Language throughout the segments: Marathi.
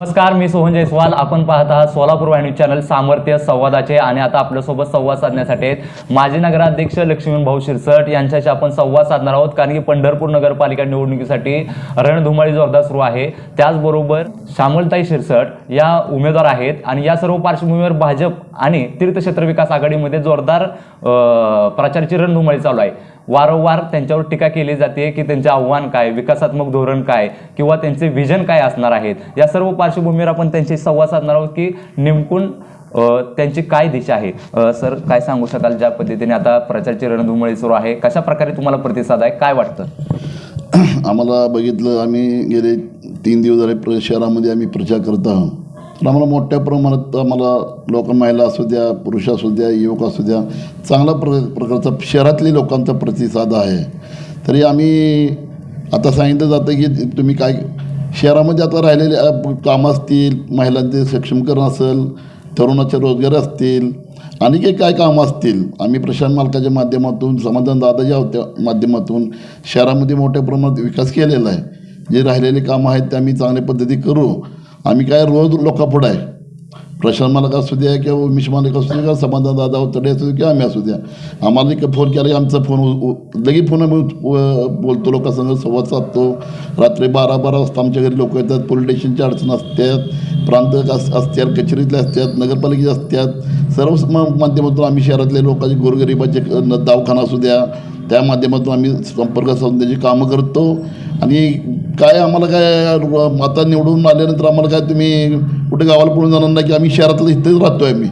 नमस्कार मी सोहन जयस्वाल. आपण पाहत आहात सोलापूर वाहिनी चॅनल सामर्थ्य संवादाचे आणि आता आपल्यासोबत संवाद साधण्यासाठी आहेत माजी नगराध्यक्ष लक्ष्मण भाऊ शिरसट. यांच्याशी आपण संवाद साधणार आहोत कारण की पंढरपूर नगरपालिका निवडणुकीसाठी रणधुमाळी जोरदार सुरू आहे. त्याचबरोबर श्यामलताई शिरसट या उमेदवार आहेत आणि या सर्व पार्श्वभूमीवर भाजप आणि तीर्थक्षेत्र विकास आघाडीमध्ये जोरदार प्रचारची रणधुमाळी चालू आहे. वारंवार त्यांच्यावर टीका केली जाते की त्यांचे आव्हान काय विकासात्मक धोरण काय किंवा त्यांचे विजन काय असणार आहेत? या सर्व पार्श्वभूमीवर आपण त्यांची संवाद साधणार आहोत की नेमकून त्यांची काय दिशा आहे? सर काय सांगू शकाल ज्या पद्धतीने आता प्रचारची रणधुमळी सुरू आहे? कशा प्रकारे तुम्हाला प्रतिसाद आहे? काय वाटतं? आम्हाला बघितलं आम्ही गेले तीन दिवस झाले प्र शहरामध्ये आम्ही प्रचार करत आहोत. तर आम्हाला मोठ्या प्रमाणात आम्हाला लोक महिला असू द्या पुरुष असू द्या युवक असू द्या चांगला प्र प्रकारचा शहरातली लोकांचा प्रतिसाद आहे. तरी आम्ही आता सांगितलं जातं की तुम्ही काय शहरामध्ये आता राहिलेले कामं असतील महिलांचे सक्षमीकरण असेल तरुणाचे रोजगार असतील आणि काही काय कामं असतील. आम्ही प्रशांत मालकाच्या माध्यमातून समाधान दादाच्या होत्या माध्यमातून शहरामध्ये मोठ्या प्रमाणात विकास केलेला आहे. जे राहिलेले कामं आहेत ते आम्ही चांगल्या पद्धती करू. आम्ही काय रोज लोकांपुढं आहे. प्रशांत मालक असू द्या किंवा उमेश मालक असू द्या किंवा समाधान दादा उतडे असू द्या किंवा आम्ही असू द्या. आम्हाला एक फोन केला की आमचा फोन लगेच फोन आम्ही बोलतो लोकांसंग संवाद साधतो. रात्री बारा बारा वाजता आमच्या घरी लोक येतात पोलीस स्टेशनच्या अडचण असतात प्रांत अस- असतात कचेरीतल्या असतात नगरपालिकेच्या असतात सर्व माध्यमातून आम्ही शहरातले लोकांचे गोरगरिबाचे न- दवाखाना असू द्या. त्या माध्यमातून आम्ही संपर्क साधून त्याची कामं करतो. आणि काय आम्हाला काय माता आता निवडून आल्यानंतर आम्हाला काय तुम्ही कुठे गावाला पळून जाणार नाही की आम्ही शहरातलं इथेच राहतो आहे आम्ही?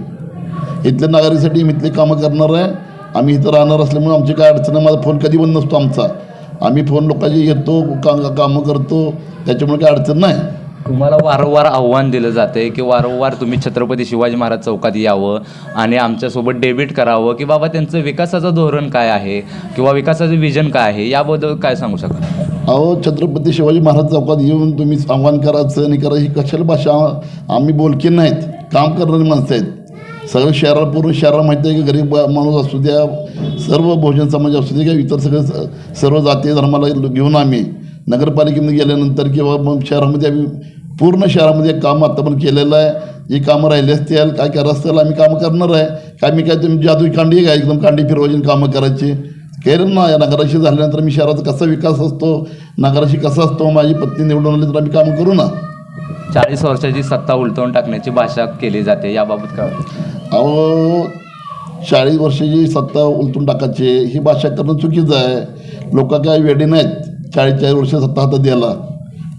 इथल्या नागरिकसाठी आम्ही इथले कामं करणार आहे. आम्ही इथं राहणार असल्यामुळे आमची काय अडचण आहे? माझा फोन कधी बंद नसतो आमचा. आम्ही फोन लोकांची घेतो का कामं करतो. त्याच्यामुळे काय अडचण नाही. तुम्हाला वारंवार आव्हान दिलं जाते की वारंवार तुम्ही छत्रपती शिवाजी महाराज चौकात यावं आणि आमच्यासोबत डेबिट करावं की बाबा त्यांचं विकासाचं धोरण काय आहे? किंवा विकासाचं विजन काय आहे? याबद्दल काय सांगू शकाल? अहो छत्रपती शिवाजी महाराज चौकात येऊन तुम्ही आव्हान करायचं आणि करा ही कशाला भाषा आम्ही बोलकी नाहीत. काम करणारी माणसं आहेत. सगळं शहराला पूर्ण शहराला माहिती आहे की गरीब माणूस असू द्या सर्व बहुजन समाज असू द्या किंवा इतर सगळे स- सर्व जाती धर्माला घेऊन आम्ही नगरपालिकेमध्ये गेल्यानंतर किंवा मग शहरामध्ये आम्ही पूर्ण शहरामध्ये काम काम पण केलेलं आहे. जी कामं राहिली असतील काय करत असतील आम्ही कामं करणार आहे. काय मी काय तुम्ही जादू कांडी काय एकदम कांडी फिरवायची कामं करायची. केलं ना या नगराशी झाल्यानंतर मी शहराचा कसा विकास असतो नगराशी कसा असतो माझी पत्नी निवडून आली तर आम्ही कामं करू ना? चाळीस वर्षाची सत्ता उलटवून टाकण्याची भाषा केली जाते याबाबत काय? अहो चाळीस वर्षाची सत्ता उलटून टाकायची ही भाषा करणं चुकीचं आहे. लोक काय वेडे नाहीत चाळीस चाळीस वर्ष सत्ता हातात द्यायला.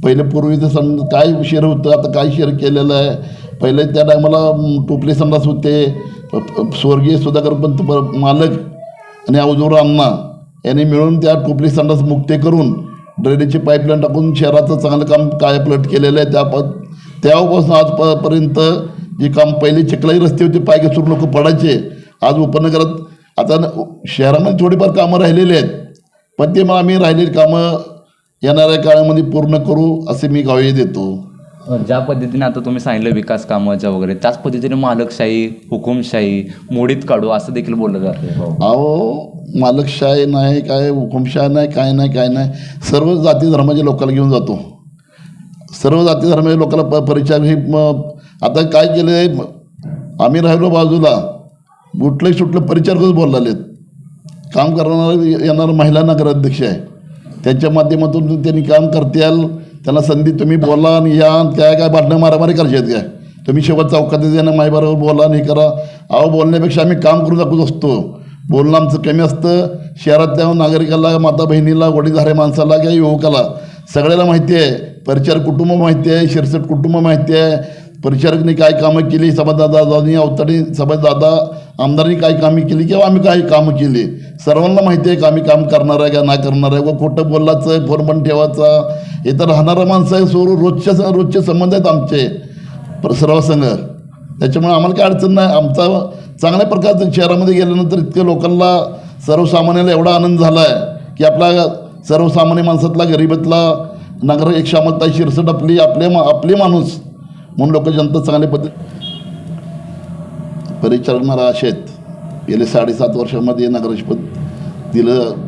पहिले पूर्वीचं सण काय शेअर होतं आता काय शेअर केलेलं आहे? पहिले त्या टायमाला टोपले संडास होते स्वर्गीय सुधाकर पंत मालक आणि अवजोर अण्णा यांनी मिळून त्या टोपली संडास मुक्ते करून ड्रेनेजची पाईपलाईन टाकून शहराचं चांगलं काम कायापलट केलेलं आहे. त्या प तेव्हापासून आजपर्यंत जे काम पहिले चिखलाई रस्ते होते पाय सुरू लोक पडायचे. आज उपनगरात आता न- शहरामध्ये थोडीफार कामं राहिलेली आहेत. पण ते मग आम्ही राहिलेली कामं येणाऱ्या काळामध्ये पूर्ण करू असे मी गावी देतो. ज्या पद्धतीने आता तुम्ही सांगितलं विकास कामाच्या वगैरे त्याच पद्धतीने मालकशाही हुकुमशाही मोडीत काढू असं देखील बोललं जातं. हो. अहो मालकशाही नाही काय हुकुमशाही नाही काय नाही काय नाही. सर्व जाती धर्माच्या लोकांना घेऊन जातो. सर्व जाती धर्माच्या लोकांना प परिचय ही आता काय केलं आहे? आम्ही राहिलो बाजूला. कुठलंही सुटलं परिचारकच बोललेत. काम करणारा येणारं महिला नगराध्यक्ष आहे. त्यांच्या माध्यमातून त्यांनी काम करत्याल. त्यांना संधी तुम्ही बोला आणि या आणि काय काय भांडणं मारामारी करायची काय? तुम्ही शेवट चौकात येणं माझ्याबरोबर बोला आणि करा. अहो बोलण्यापेक्षा आम्ही काम करून दाखवत असतो. बोलणं आमचं कमी असतं. शहरातल्या नागरिकाला माता बहिणीला वडीलधाऱ्या माणसाला किंवा युवकाला. सगळ्याला माहिती आहे. परिचार कुटुंब माहिती आहे. शिरसट कुटुंब माहिती आहे. परिचारकने काय कामं केली? सभादादा दादानी अवतारी सभादादा आमदारांनी काय कामे केली? किंवा आम्ही काय कामं केली? सर्वांना माहिती आहे का आम्ही काम करणार आहे का नाही करणार आहे? व खोटं बोलायचं फोन पण ठेवायचा. हे तर राहणारा माणसं आहे सोर रोजच्या रोजचे संबंध आहेत आमचे. पर- सर्वांसंग त्याच्यामुळे आम्हाला काय अडचण नाही. आमचा चांगल्या प्रकारचं शहरामध्ये गेल्यानंतर इतक्या लोकांना सर्वसामान्याला एवढा आनंद झाला आहे की आपला सर्वसामान्य माणसातला गरिबातला नगर एक क्षमता शिरसट आपली आपले मा- आपले माणूस. म्हणून लोक जनता चांगल्या पद्धती परिचालनाला असे आहेत गेले साडेसात वर्षामध्ये नगराधिपत दिलं.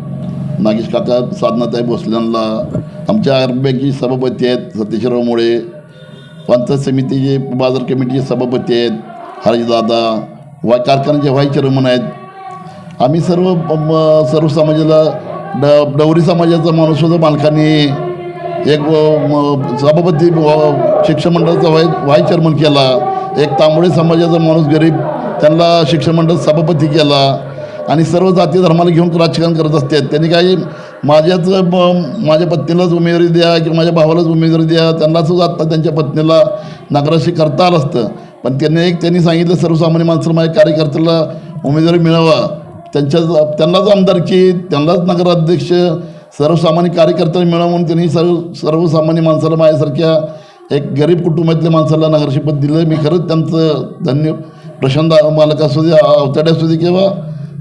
नागेश काका साधनाताई भोसल्यांना आमच्या आरबीआयची सभापती आहेत सतीशराव मुळे पंचायत समितीचे बाजार कमिटीचे सभापती आहेत हरिदादा वा कारखान्याचे व्हाईस चेअरमन आहेत. आम्ही सर्व म- सर्व समाजाला ड डवरी समाजाचा माणूससुद्धा मालकाने एक म- सभापती व- शिक्षण मंडळाचा व्हाय व्हाईस चेअरमन केला. एक तांबडे समाजाचा माणूस गरीब त्यांना शिक्षण मंडळ सभापती केला. आणि सर्व जाती धर्माला घेऊन राजकारण करत असतात त्यांनी काही माझ्याच माझ्या पत्नीलाच उमेदवारी द्या किंवा माझ्या भावालाच उमेदवारी द्या. त्यांनाच आत्ता त्यांच्या पत्नीला नागराशी करता आलं असतं. पण त्यांनी एक त्यांनी सांगितलं सर्वसामान्य माणसाला माझ्या कार्यकर्त्याला उमेदवारी मिळावा. त्यांच्या त्यांनाच आमदारकी त्यांनाच नगराध्यक्ष सर्वसामान्य कार्यकर्त्याला मिळावं म्हणून त्यांनी सर्व सर्वसामान्य माणसाला माझ्यासारख्या एक गरीब कुटुंबातल्या माणसाला नगरशिपद दिलं. मी खरंच त्यांचं धन्य प्रशांत मालक असू द्या अवताडे असू दे किंवा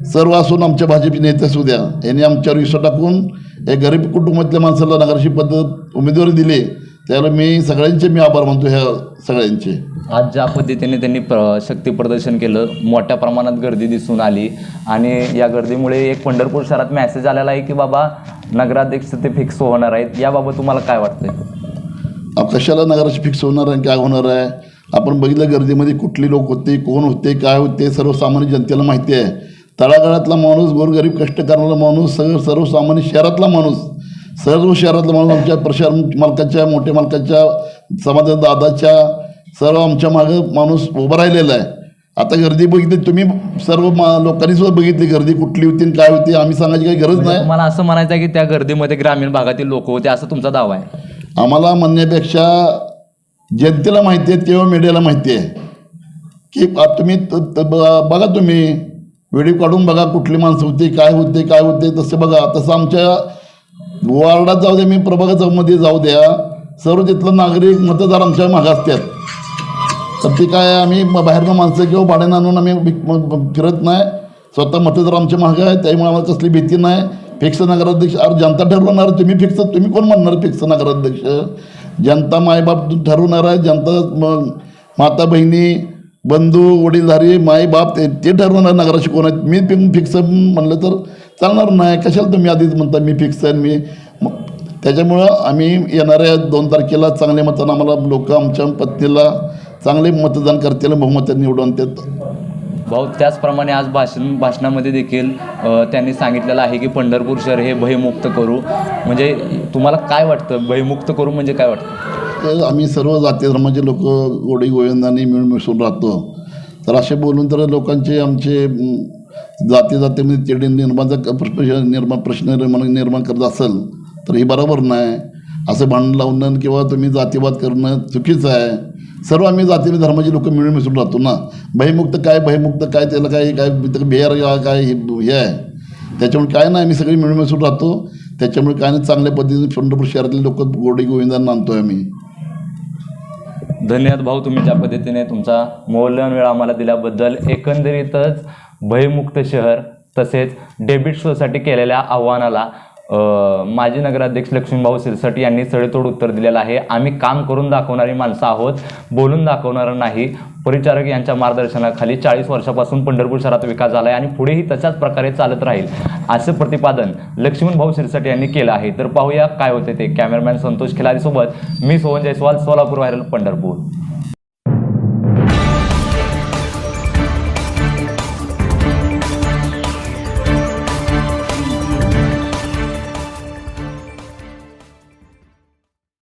सर्व असून आमच्या भाजपचे नेते असू द्या यांनी आमच्यावर विश्वास टाकून एक गरीब कुटुंबातल्या माणसाला नगराशी पद्धत उमेदवारी दिली त्याला मी सगळ्यांचे मी आभार मानतो ह्या सगळ्यांचे. आज ज्या पद्धतीने त्यांनी प्र शक्ती प्रदर्शन केलं मोठ्या प्रमाणात गर्दी दिसून आली आणि या गर्दीमुळे एक पंढरपूर शहरात मेसेज आलेला आहे की बाबा नगराध्यक्ष ते फिक्स होणार आहेत. याबाबत तुम्हाला काय वाटतंय? कशाला नगराशी फिक्स होणार आहे काय होणार आहे? आपण बघितलं गर्दीमध्ये कुठली लोक होते कोण होते काय होते सर्वसामान्य जनतेला माहिती आहे. तळागाळातला माणूस गोरगरीब कष्ट करणारा माणूस सगळं सर्वसामान्य शहरातला माणूस सर्व शहरातला माणूस आमच्या प्रशार मालकाच्या मोठ्या मालकाच्या समाज दादाच्या सर्व आमच्या मागं माणूस उभा राहिलेला आहे. आता गर्दी बघितली तुम्ही सर्व मा लोकांनी सुद्धा बघितली गर्दी कुठली होती आणि काय होती आम्ही सांगायची काही गरज नाही. तुम्हाला असं म्हणायचं आहे की त्या गर्दीमध्ये ग्रामीण भागातील लोक होते असं तुमचा दावा आहे. आम्हाला म्हणण्यापेक्षा जनतेला माहिती आहे तेव्हा मीडियाला माहिती आहे. की तुम्ही बघा तुम्ही वेळी काढून बघा कुठली माणसं होती काय होते काय होते तसं बघा. तसं आमच्या वार्डात जाऊ द्या मी प्रभागामध्ये जाऊ द्या. सर्व तिथलं नागरिक मतदार आमच्या मागं असतात. तर ते काय आम्ही बाहेरनं माणसं किंवा भाड्यानं आणून आम्ही फिरत नाही. स्वतः मतदार आमच्या मागं आहे त्यामुळे आम्हाला कसली भीती नाही. फिक्स नगराध्यक्ष अरे जनता ठरवणार तुम्ही फिक्स तुम्ही कोण म्हणणार फिक्स नगराध्यक्ष? जनता मायबाप ठरवणार आहे जनता माता बहिणी बंधू वडीलधारी माई बाप ते ते ठरवणार नगराशी कोण आहेत? मी फिक्स म्हणलं तर चालणार नाही. कशाला तुम्ही आधीच म्हणता मी फिक्स आहे? मी त्याच्यामुळं आम्ही येणाऱ्या दोन तारखेला चांगले मतदान आम्हाला लोक आमच्या पत्नीला चांगले मतदान करतील बहुमत निवडून देत. भाऊ त्याचप्रमाणे आज भाषण भाषणामध्ये देखील त्यांनी सांगितलेलं आहे की पंढरपूर शहर हे भयमुक्त करू. म्हणजे तुम्हाला काय वाटतं? भयमुक्त करू म्हणजे काय वाटतं? आम्ही सर्व जाती धर्माचे लोक गोडी गोविंदाने मिळून मिसळून राहतो. तर असे बोलून तर लोकांचे आमचे जाती जातीमध्ये तेढी निर्माणचा प्रश्न निर्माण प्रश्न निर्माण निर्माण करत असेल तर हे बरोबर नाही. असं भांडण लावणं किंवा तुम्ही जातीवाद करणं चुकीचं आहे. सर्व आम्ही जाती धर्माचे लोक मिळून मिसळून राहतो ना. भयमुक्त काय भयमुक्त काय त्याला काय काय भेर काय हे आहे. त्याच्यामुळे काय नाही आम्ही सगळी मिळून मिसळून राहतो. त्याच्यामुळे काय नाही चांगल्या पद्धतीने पंढरपूर शहरातले लोक गोडी गोविंदांना आहे आम्ही. धन्यवाद भाऊ तुम्ही ज्या पद्धतीने तुमचा मौल्यवान वेळ आम्हाला दिल्याबद्दल एकंदरीतच भयमुक्त शहर तसेच डेबिट शोसाठी केलेल्या आव्हानाला माजी नगराध्यक्ष लक्ष्मीभाऊ सिरसट यांनी सडेतोड उत्तर दिलेलं आहे. आम्ही काम करून दाखवणारी माणसं आहोत बोलून दाखवणार नाही. परिचारक यांच्या मार्गदर्शनाखाली चाळीस वर्षापासून पंढरपूर शहरात विकास झाला आहे आणि पुढेही तशाच प्रकारे चालत राहील असं प्रतिपादन लक्ष्मणभाऊ सिरसट यांनी केलं आहे. तर पाहूया काय होते ते. कॅमेरामॅन संतोष खिलारीसोबत मी सोहन जयस्वाल सोलापूर व्हायरल पंढरपूर.